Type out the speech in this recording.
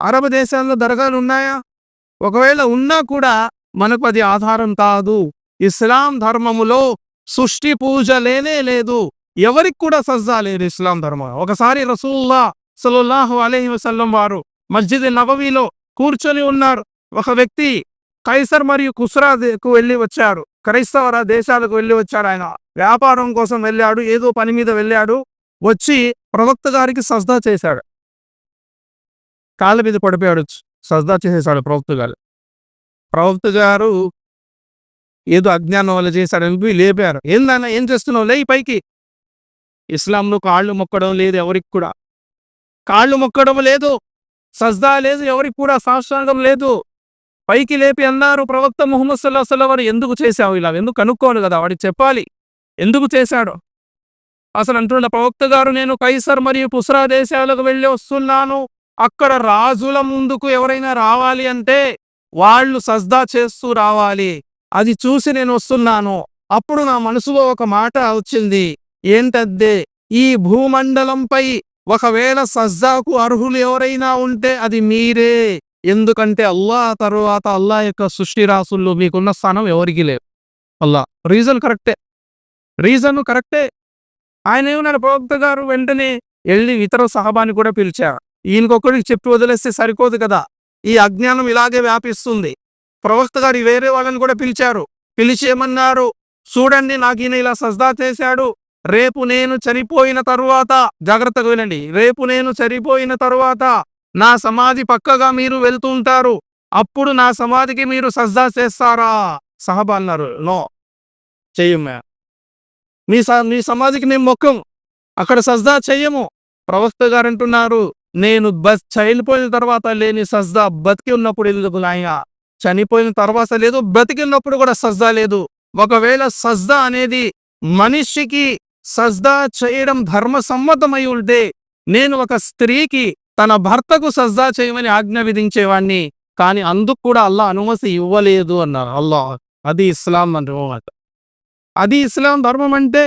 Arab దేశాల్లో దర్గాలు ఉన్నాయా? ఒకవేళ ఉన్నా కూడా మనకు అది ఆధారం కాదు. ఇస్లాం ధర్మములో సృష్టి పూజ లేనే లేదు. ఎవరికి కూడా సజ్జా లేదు ఇస్లాం ధర్మం. ఒకసారి రసూల్లా సలుల్లాహు అలహి వసల్లం వారు మస్జిద్ నబవీలో కూర్చొని ఉన్నారు. ఒక వ్యక్తి కైసర్ మరియు కుస్రాకు వెళ్ళి వచ్చారు. క్రైస్తవ దేశాలకు వెళ్ళి వచ్చాడు ఆయన. వ్యాపారం కోసం వెళ్ళాడు ఏదో పని మీద వెళ్ళాడు. వచ్చి ప్రవక్త గారికి సజ్దా చేశాడు. కాళ్ళ మీద పడిపోయాడు సజ్దా చేసేసాడు ప్రవక్త గారు. ప్రవక్త గారు ఏదో అజ్ఞానం వల్ల చేశాడు అని లేపారు. ఏందన్నా ఏం చేస్తున్నావు? లే పైకి. ఇస్లాంలో కాళ్ళు మొక్కడం లేదు ఎవరికి కూడా. కాళ్ళు మొక్కడం లేదు సజ్దా లేదు ఎవరికి కూడా సాష్టాంగం లేదు. పైకి లేపి అన్నారు ప్రవక్త ముహమ్మద్ సల్లా వారు ఎందుకు చేశావు ఇలా? ఎందుకు కనుక్కోను కదా? వాడికి చెప్పాలి. ఎందుకు చేశాడు? అసలు అంటున్న ప్రవక్త గారు నేను కైసర్ మరియు పుసరా దేశాలకు వెళ్ళి వస్తున్నాను. అక్కడ రాజుల ముందుకు ఎవరైనా రావాలి అంటే వాళ్ళు సజ్దా చేస్తూ రావాలి. అది చూసి నేను వస్తున్నాను. అప్పుడు నా మనసులో ఒక మాట వచ్చింది. ఏంటద్దే? ఈ భూమండలంపై ఒకవేళ సజ్జాకు అర్హులు ఎవరైనా ఉంటే అది మీరే. ఎందుకంటే అల్లా తరువాత అల్లా యొక్క సృష్టి రాసుల్లో మీకున్న స్థానం ఎవరికి లేవు అల్లా. రీజన్ కరెక్టే. రీజన్ కరెక్టే. ఆయన ఏమన్నారు ప్రవక్త గారు వెంటనే వెళ్ళి ఇతర సహబాని కూడా పిలిచారు. ఈయనకొక్కడికి చెప్పి వదిలేస్తే సరిపోదు కదా. ఈ అజ్ఞానం ఇలాగే వ్యాపిస్తుంది. ప్రవక్త గారు వేరే వాళ్ళని కూడా పిలిచారు. పిలిచి ఏమన్నారు? చూడండి నాకు ఈయన ఇలా సజ్దా చేశాడు. రేపు నేను చనిపోయిన తరువాత జాగ్రత్తగా వినండి. రేపు నేను చనిపోయిన తరువాత నా సమాధి పక్కగా మీరు వెళ్తుంటారు అప్పుడు నా సమాధికి మీరు సజ్దా చేస్తారా? సహబా అన్నారు నో. చెయ్యమ్మా. మీ స మీ సమాధికి నేను మొక్కం. అక్కడ సజ్దా చెయ్యము. ప్రవక్త గారు అంటున్నారు. నేను బస్ చనిపోయిన తర్వాత లేని సజ్దా బతికి ఉన్నప్పుడు ఎందుకు నాయన? చనిపోయిన తర్వాత లేదు బతికినప్పుడు ఉన్నప్పుడు కూడా సజ్దా లేదు. ఒకవేళ సజ్దా అనేది మనిషికి సజ్దా చేయడం ధర్మ సమ్మతమై ఉంటే నేను ఒక స్త్రీకి తన భర్తకు సజ్దా చేయమని ఆజ్ఞ విధించేవాణ్ణి. కానీ అందుకు కూడా అల్లా అనుమతి ఇవ్వలేదు అన్నారు. అల్లా అది ఇస్లాం అంటే. అది ఇస్లాం ధర్మం అంటే